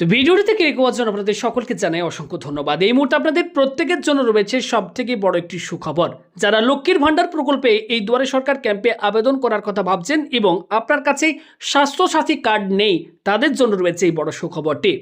তো ভিডিওটিতে ক্লিক করার জন্য আপনাদের সকলকে জানাই অসংখ্য ধন্যবাদ। এই মুহূর্তে আপনাদের প্রত্যেকের জন্য রয়েছে সব থেকে বড় একটি সুখবর। যারা লক্ষ্মীর ভাণ্ডার প্রকল্পে এই দুয়ারে সরকার ক্যাম্পে আবেদন করার কথা ভাবছেন এবং আপনার কাছে স্বাস্থ্যসাথী কার্ড নেই, তাদের জন্য রয়েছে এই বড় সুখবরটি।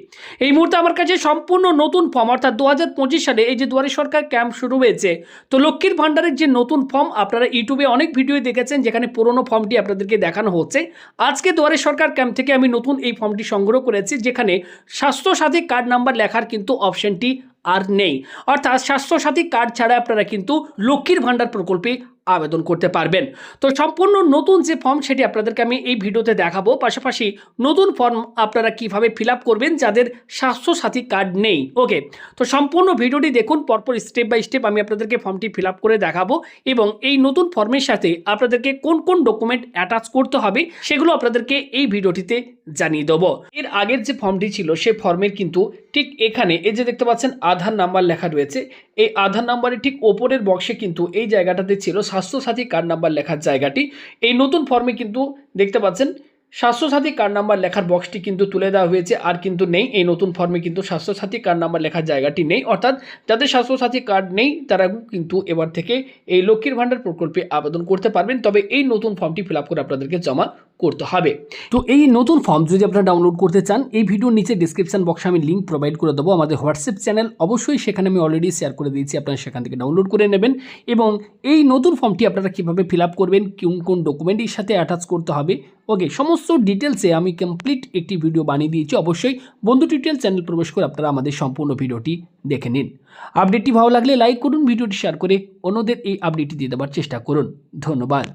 এই মুহূর্তে আমার কাছে সম্পূর্ণ নতুন ফর্ম, অর্থাৎ দু হাজার পঁচিশ সালে এই যে দুয়ারে সরকার ক্যাম্প শুরু হয়েছে, তো লক্ষ্মীর ভাণ্ডারের যে নতুন ফর্ম, আপনারা ইউটিউবে অনেক ভিডিও দেখেছেন যেখানে পুরনো ফর্মটি আপনাদেরকে দেখানো হচ্ছে। আজকে দুয়ারে সরকার ক্যাম্প থেকে আমি নতুন এই ফর্মটি সংগ্রহ করেছি, যেখানে স্বাস্থ্যসাথী কার্ড নাম্বার লেখার কিন্তু অপশনটি আর নেই। অর্থাৎ স্বাস্থ্যসাথী কার্ড ছাড়া আপনারা কিন্তু লক্ষ্মীর ভাণ্ডার প্রকল্পে আবেদন করতে পারবেন। তো সম্পূর্ণ নতুন যে ফর্ম সেটি আপনাদেরকে আমি এই ভিডিওতে দেখাবো। পাশাপাশি নতুন ফর্ম আপনারা কীভাবে ফিল করবেন যাদের স্বাস্থ্যসাথী কার্ড নেই। ওকে, তো সম্পূর্ণ ভিডিওটি দেখুন, পরপর স্টেপ বাই স্টেপ আমি আপনাদেরকে ফর্মটি ফিল করে দেখাবো এবং এই নতুন ফর্মের সাথে আপনাদেরকে কোন কোন ডকুমেন্ট অ্যাটাচ করতে হবে সেগুলো আপনাদেরকে এই ভিডিওটিতে জানিয়ে দেবো। এর আগের যে ফর্মটি ছিল, সে ফর্মের কিন্তু ঠিক এখানে, এই যে দেখতে পাচ্ছেন আধার নাম্বার লেখা রয়েছে। এই আধার নাম্বারের ঠিক ওপরের বক্সে কিন্তু এই জায়গাটাতে ছিল স্বাস্থ্যসাথী কার্ড নাম্বার লেখার জায়গাটি। এই নতুন ফর্মে কিন্তু দেখতে পাচ্ছেন, স্বাস্থ্যসাথী কার্ড নাম্বার লেখার বক্সটি কিন্তু তুলে দেওয়া হয়েছে আর কিন্তু নেই। এই নতুন ফর্মে কিন্তু স্বাস্থ্যসাথী কার্ড নাম্বার লেখার জায়গাটি নেই। অর্থাৎ যাদের স্বাস্থ্যসাথী কার্ড নেই, তারা কিন্তু এবার থেকে এই লক্ষ্মীর ভাণ্ডার প্রকল্পে আবেদন করতে পারবেন। তবে এই নতুন ফর্মটি ফিল আপ করে আপনাদেরকে জমা করতে হবে। তো এই নতুন ফর্ম যদি আপনারা ডাউনলোড করতে চান, এই ভিডিওর নিচে ডিসক্রিপশন বক্সে আমি লিঙ্ক প্রোভাইড করে দেবো। আমাদের হোয়াটসঅ্যাপ চ্যানেল অবশ্যই সেখানে আমি অলরেডি শেয়ার করে দিয়েছি, আপনারা সেখান থেকে ডাউনলোড করে নেবেন। এবং এই নতুন ফর্মটি আপনারা কীভাবে ফিল করবেন, কোন কোন ডকুমেন্টের সাথে অ্যাটাচ করতে হবে ওকে সমস্ত ডিটেলসে আমি কমপ্লিট একটি ভিডিও বানিয়ে দিয়েছি অবশ্যই। বন্ধু টিউটোরিয়াল চ্যানেল প্রবেশ করে আপনারা আমাদের সম্পূর্ণ ভিডিওটি দেখে নিন। আপডেটটি ভালো লাগলে লাইক করুন ভিডিওটি শেয়ার করে অন্যদের এই আপডেটটি দিয়ে দেওয়ার চেষ্টা করুন। ধন্যবাদ।